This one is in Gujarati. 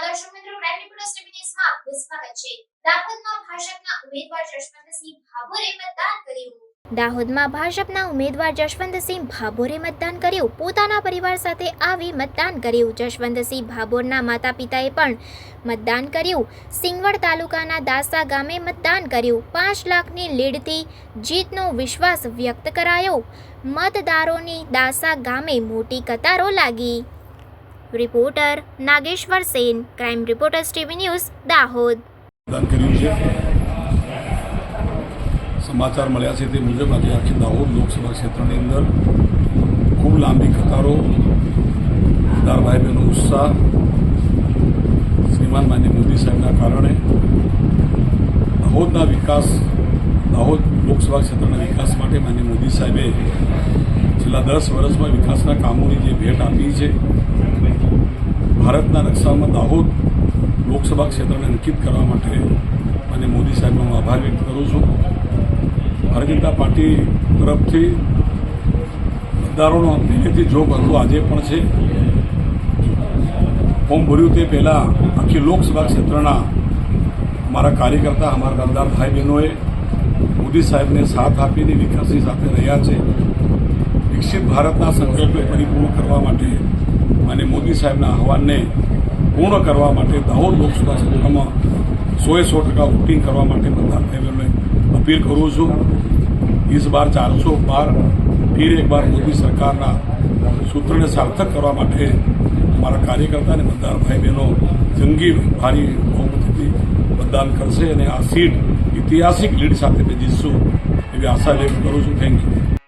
દર્શક મિત્રો પ્રાઇમ રિપોર્ટર્સ ટીવીને છે. દાહોદમાં ભાજપના ઉમેદવાર જશવંતસિંહ ભાભોરે મતદાન કર્યું. દાહોદમાં ભાજપના ઉમેદવાર જશવંતસિંહ ભાભોરે મતદાન કર્યું. પોતાના પરિવાર સાથે આવી મતદાન કર્યું. જશવંતસિંહ ભાભોરના માતા પિતાએ પણ મતદાન કર્યું. સિંગવડ તાલુકાના દાસા ગામે મતદાન કર્યું. પાંચ લાખની લીડથી જીતનો વિશ્વાસ વ્યક્ત કરાયો. મતદારોની દાસા ગામે મોટી કતારો લાગી. Reporter Nageshwar Sen crime reporters TV news Dahod મતદાન કર્યું છે સમાચાર મળ્યા છે તે મુજબ આજે આખી દાહોદ લોકસભા ક્ષેત્રની અંદર ખૂબ લાંબી કતારો મતદાર ભાઈ બહેનો ઉત્સાહ શ્રીમાન માન્ય મોદી સાહેબના કારણે દાહોદના વિકાસ દાહોદ લોકસભા ક્ષેત્રના વિકાસ માટે માન્ય મોદી સાહેબે છેલ્લા દસ વર્ષમાં વિકાસના કામોની જે ભેટ આપી છે ભારતના નકશામાં દાહોદ લોકસભા ક્ષેત્રને અંકિત કરવા માટે અને મોદી સાહેબનો હું આભાર વ્યક્ત કરું છું. ભારતીય જનતા પાર્ટી તરફથી મતદારોનો પહેલેથી જો હતો, આજે પણ છે. ફોર્મ ભર્યું તે પહેલાં આખી લોકસભા ક્ષેત્રના અમારા કાર્યકર્તા, અમારા મતદાર ભાઈ બહેનોએ મોદી સાહેબને સાથ આપીને વિકાસની સાથે રહ્યા છે. વિકસિત ભારતના સંકલ્પને પરિપૂર્ણ કરવા માટે અને મોદી સાહેબના આહવાનને પૂર્ણ કરવા માટે દાહોદ લોકસભા ક્ષેત્રમાં એ સો ટકા વોટિંગ કરવા માટે બધા ભાઈઓને અપીલ કરું છું. ઇસ બાર ચારસો બાર ફીર એક બાર મોદી સરકારના સૂત્રને સાર્થક કરવા માટે અમારા કાર્યકર્તા અને મતદાર ભાઈ બહેનો જંગી, ભારી બહુમતીથી મતદાન કરશે અને આ સીટ ઐતિહાસિક લીડ સાથે મેં જીતશું એવી આશા વ્યક્ત કરું છું. Thank you